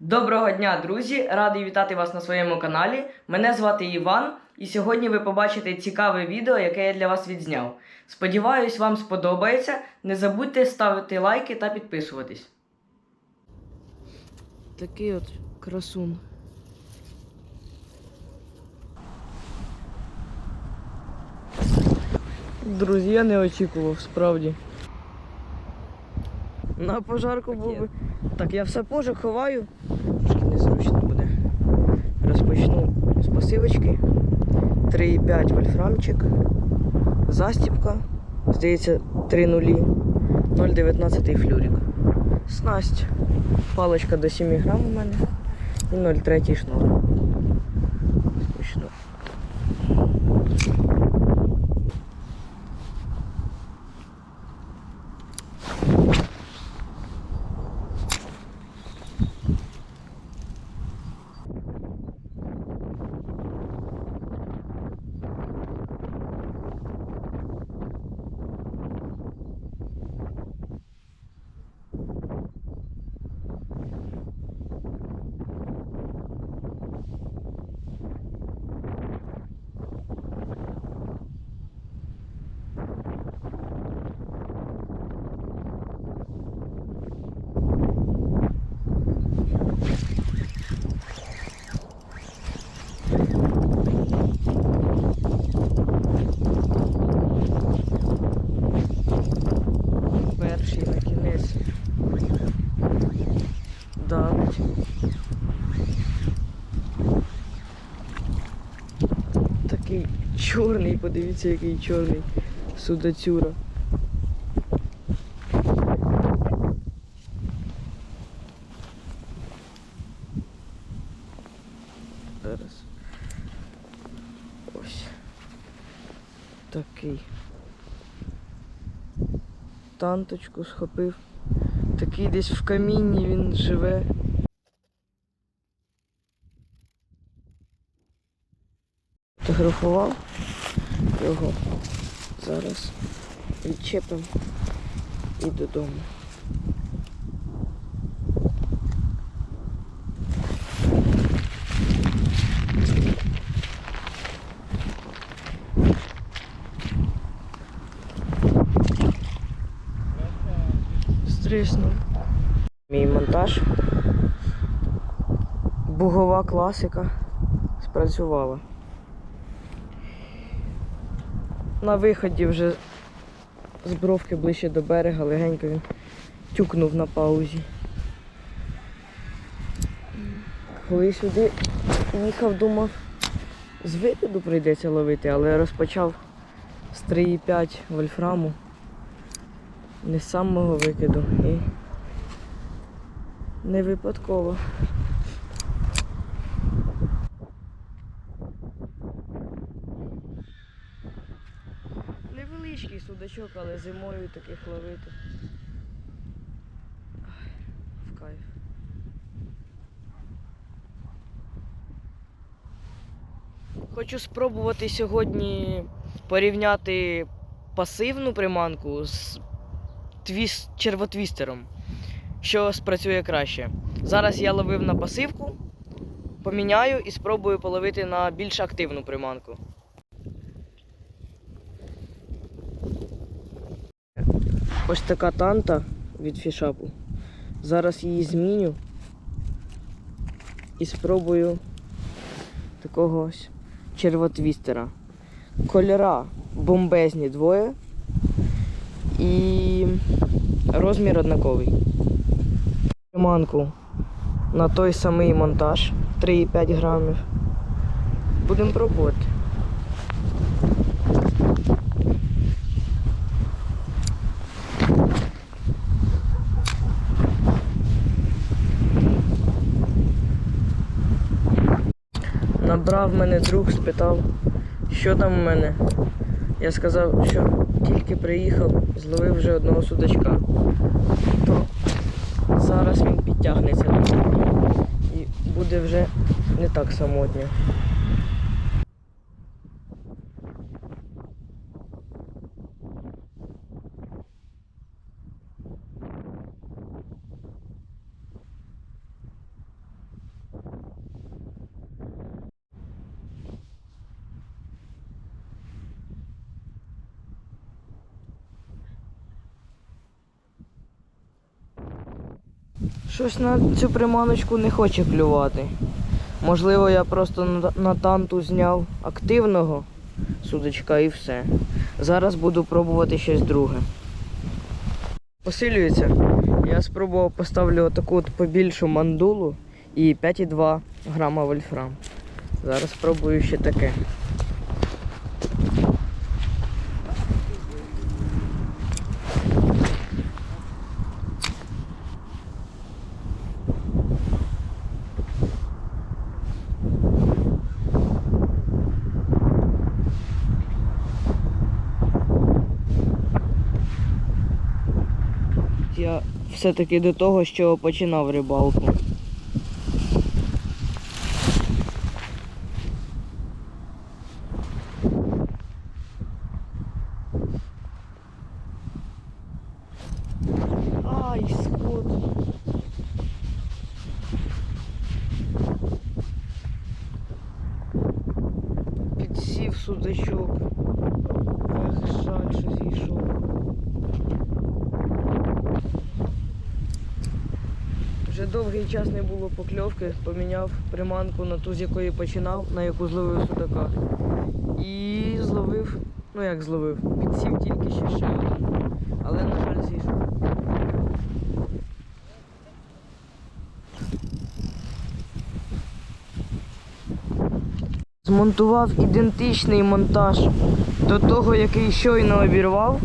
Доброго дня, друзі! Радий вітати вас на своєму каналі. Мене звати Іван, і сьогодні ви побачите цікаве відео, яке я для вас відзняв. Сподіваюсь, вам сподобається. Не забудьте ставити лайки та підписуватись. Такий от красун. Друзі, я не очікував, справді. На пожарку був би. Так, я все пожик ховаю. Трошки незручно буде. Розпочну з пасивочки. 3,5 вольфрамчик. Застіпка. Здається, 3 нулі. 0,19 флюрик. Снасть. Паличка до 7 грам у мене. І 0,3 шнур. Розпочну. Перший на кінець. Давить. Такий чорний, подивіться, який чорний судацюра. Зараз. Ось. Такий. Танточку схопив. Такий десь в камінні він живе. Фотографував його. Зараз відчепимо і додому. Стриснув. Мій монтаж. Бугова класика спрацювала. На виході вже з бровки ближче до берега, легенько він тюкнув на паузі. Коли сюди їхав, думав, з викиду прийдеться ловити, але розпочав з 3,5 вольфраму не з самого викиду і не випадково. Невеличкий але зимою таких ловити. В кайф. Хочу спробувати сьогодні порівняти пасивну приманку з твіс... червотвістером, що спрацює краще. Зараз я ловив на пасивку, поміняю і спробую половити на більш активну приманку. Ось така танта від фішапу. Зараз її зміню і спробую такого ось червотвістера. Кольора бомбезні двоє і розмір однаковий. Приманку на той самий монтаж 3,5 грамів. Будемо пробувати. Набрав мене друг, спитав, що там у мене. Я сказав, що тільки приїхав, зловив вже одного судачка. То зараз він підтягнеться до мене і буде вже не так самотньо. Щось на цю приманочку не хоче клювати. Можливо, я просто на, танту зняв активного судочка і все. Зараз буду пробувати щось друге. Посилюється. Я спробував поставлю отаку от побільшу мандулу і 5,2 грама вольфрам. Зараз спробую ще таке. Я все-таки до того, що починав рибалку. Ай, скот. Підсів судачок. Ех, жаль, що зійшов. Вже довгий час не було покльовки, поміняв приманку на ту, з якої починав, на яку зловив судака. І зловив, ну як зловив, підсів тільки ще ще один. Але, на жаль, зійшов. Змонтував ідентичний монтаж до того, який щойно обірвав.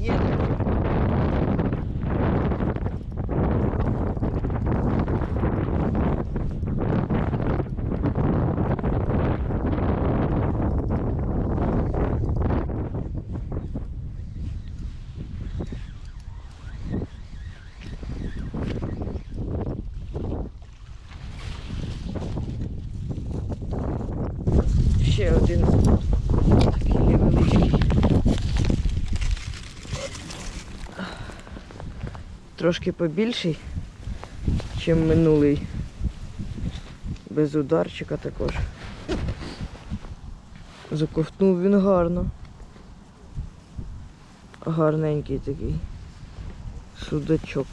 Є таке. Ще один такий невеличкий. Трошки побільший, ніж минулий. Без ударчика також. Заковтнув він гарно. Гарненький такий судачок.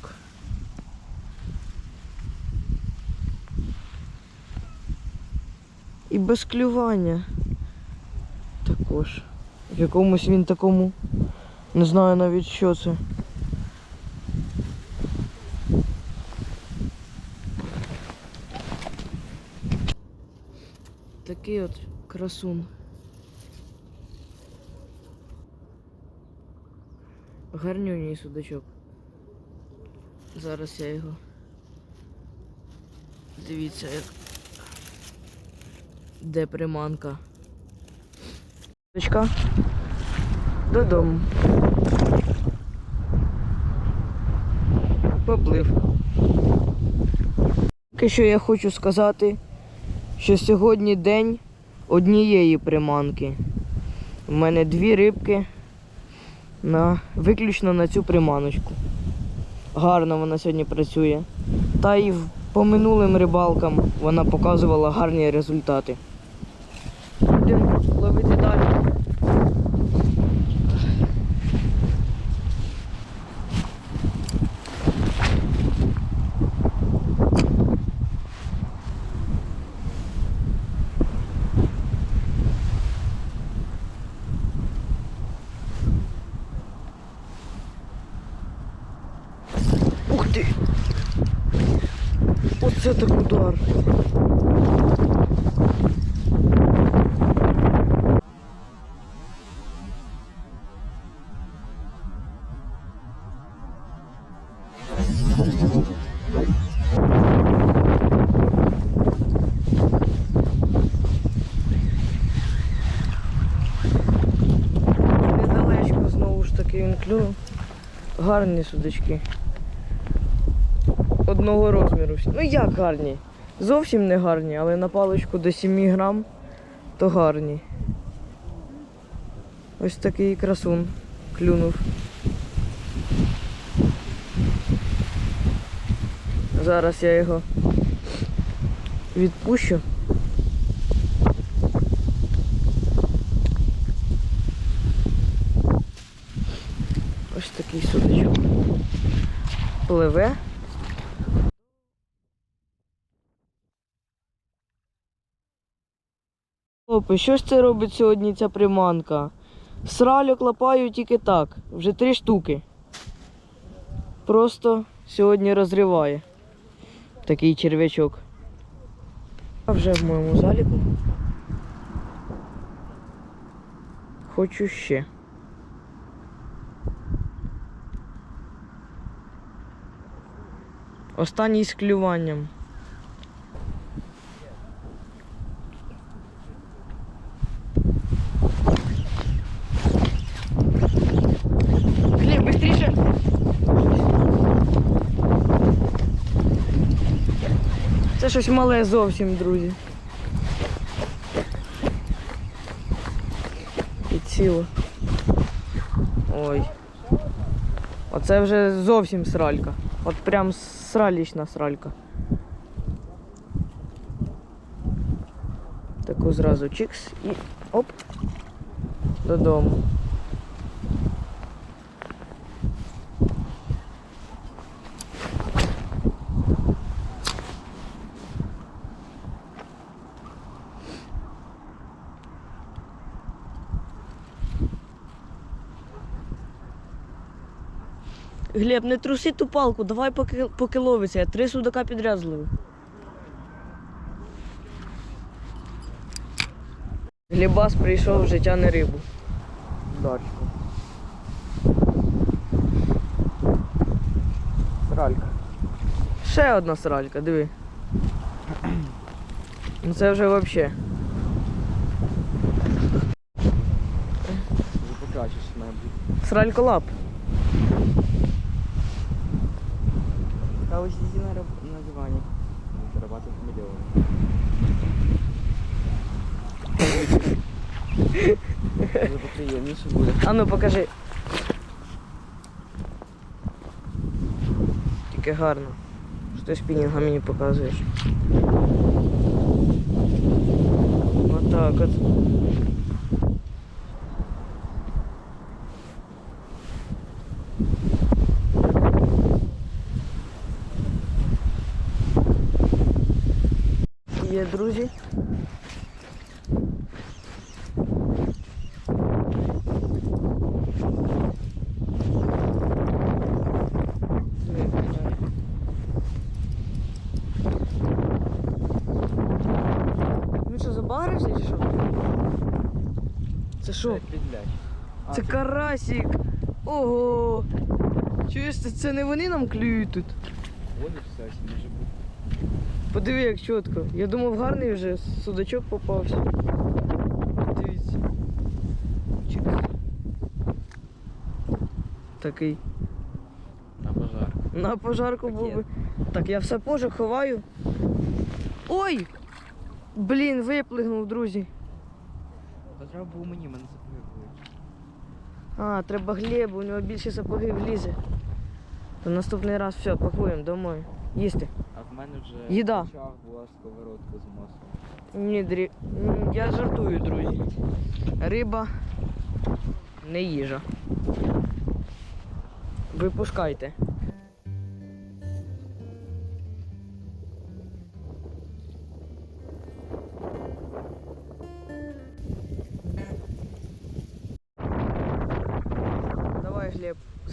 І без клювання також. В якомусь він такому. Не знаю навіть що це. Такий от красун. Гарнюній судачок. Зараз я його. Дивіться, як. Де приманка. Судачка. Додому. Поплив. Поки що я хочу сказати, що сьогодні день однієї приманки. У мене дві рибки на, виключно на цю приманочку. Гарно вона сьогодні працює. Та й по минулим рибалкам вона показувала гарні результати. Будемо ловити далі. Ух ти! Оце так удар. Недалечко знову ж таки він. Гарні судачки. Одного розміру. Ну як гарні? Зовсім не гарні, але на паличку до 7 грам то гарні. Ось такий красун клюнув. Зараз я його відпущу. Ось такий судочок. Пливе. Хлопці, що ж це робить сьогодні ця приманка? Сральок лапаю тільки так, вже три штуки. Просто сьогодні розриває такий черв'ячок. А вже в моєму заліку. Хочу ще. Останній з клюванням. Глеб, быстріше! Це щось мале зовсім, друзі. І ціло. Ой. Оце вже зовсім сралька. От прям сралічна сралька. Таку зразу чикс і оп. Додому. Глеб, не труси ту палку, давай поки, поки ловиться. Я три судака підряд зловив. Глебас прийшов в життя не рибу. Дачку. Сралька. Ще одна сралька, диви. Ну це вже взагалі. Не покажеш Та ось її на, на дивані. Зарабатывать буде. А ну покажи. Тільки гарно. Що ти спінінга мені показуєш. Отак от. Є, друзі. Він що, забарився чи що? Це що? Підляч. А, Це. Ого. Чуєш, це, це не вони нам клюють тут. Вон і все, ось може бути. Подиви, як чітко. Я думав, гарний вже судачок попався. Дивіться. Чик. Такий. На пожар. На пожарку був би. Так, я все пожик ховаю. Ой! Блін, виплигнув, друзі. Та треба було мені, мене. А, треба глебу, у нього більше сапоги влізе. То наступний раз все, пакуємо домой. Їсти. А в мене вже Їда. в очах була сковородка з маслом. Ні, дрі... я жартую, друзі. Риба не їжа. Випускайте.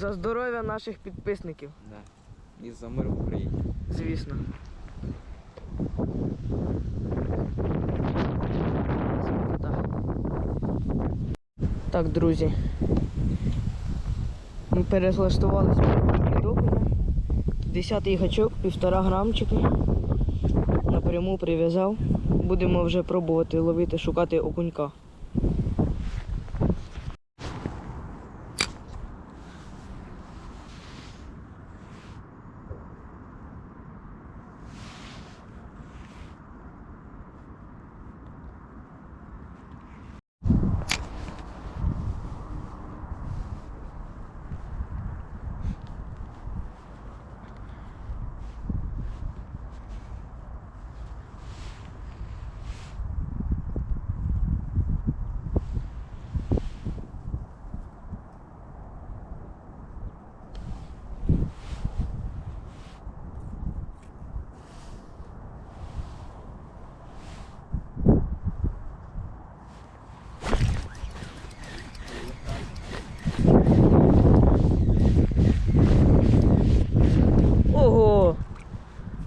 За здоров'я наших підписників, Да. І за мир в Україні. звісно. Так, друзі. Ми перелаштувалися під окуня. Десятий гачок, півтора грамчики. Напряму прив'язав. Будемо вже пробувати ловити, шукати окунька.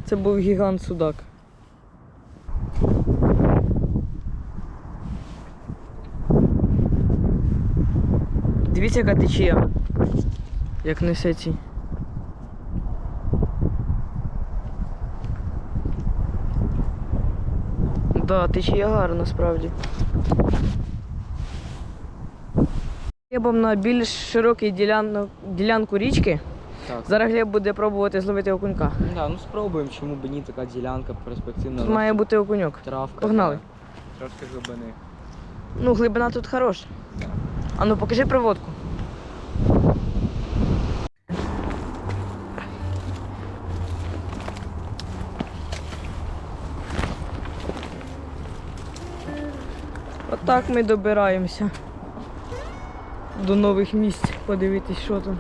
Це був гігант судак. Дивіться, яка течія. Як несе ці. Да, течія гарна справді. Глебом на більш широкій ділян... ділянку річки. Так. Зараз Глеб буде пробувати зловити окунька. Да, ну спробуємо, чому б ні, така ділянка перспективна. Тут має бути окуньок. травка. Погнали. Трошки глибини. Ну, глибина тут хороша. А ну покажи проводку. Отак ми добираємося до нових місць. Подивитись, що там.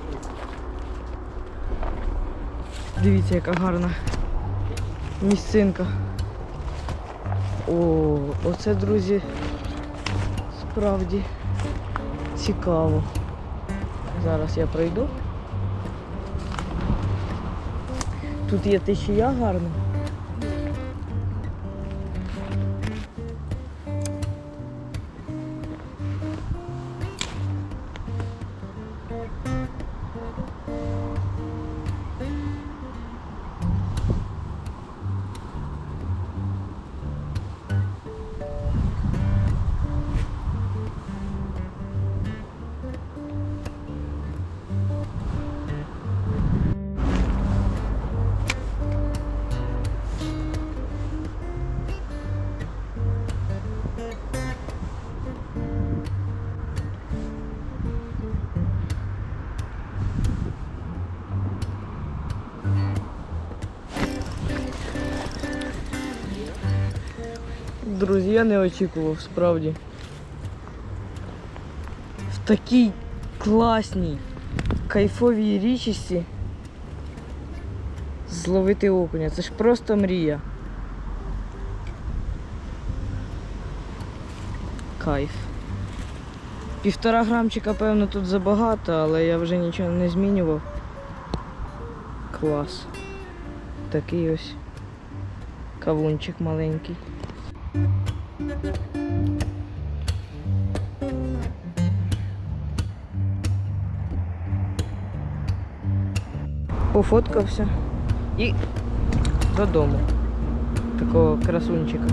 Дивіться, яка гарна місцинка. О, оце, друзі, справді цікаво. Зараз я пройду. Тут є течія гарна. Друзі, я не очікував, справді. В такій класній, кайфовій річці зловити окуня. Це ж просто мрія. Кайф. Півтора грамчика, певно, тут забагато, але я вже нічого не змінював. Клас. Такий ось кавунчик маленький. Пофоткався і додому. Такого красунчика.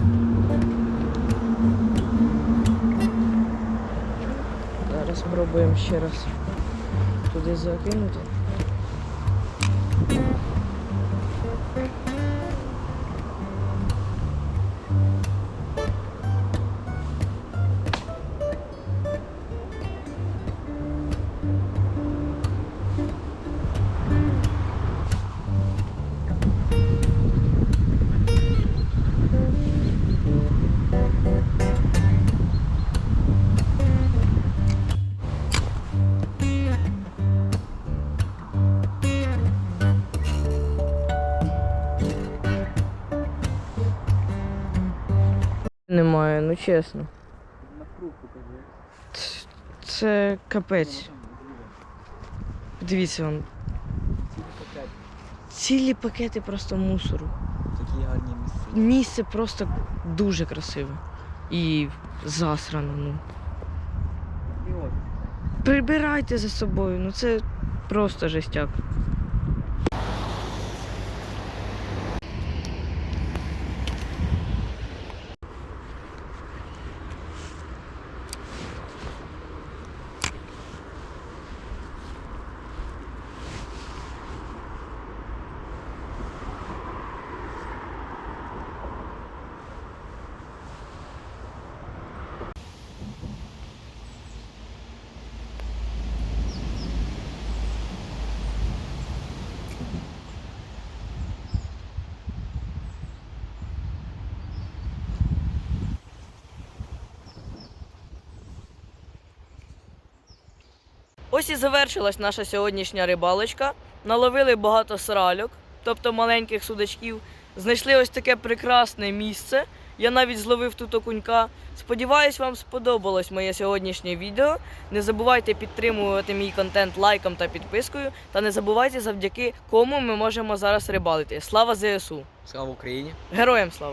Зараз спробуємо ще раз туди закинути. Немає, ну чесно. Це капець. Дивіться, он, Цілий пакет. цілі пакети просто мусору. Такі гарні місця. Місце просто дуже красиве. І засрано, ну. Прибирайте за собою, ну це просто жестяк. Ось і завершилась наша сьогоднішня рибалочка. Наловили багато сральок, тобто маленьких судачків. Знайшли ось таке прекрасне місце. Я навіть зловив тут окунька. Сподіваюсь, вам сподобалось моє сьогоднішнє відео. Не забувайте підтримувати мій контент лайком та підпискою. Та не забувайте, завдяки кому ми можемо зараз рибалити. Слава ЗСУ! Слава Україні! Героям слава!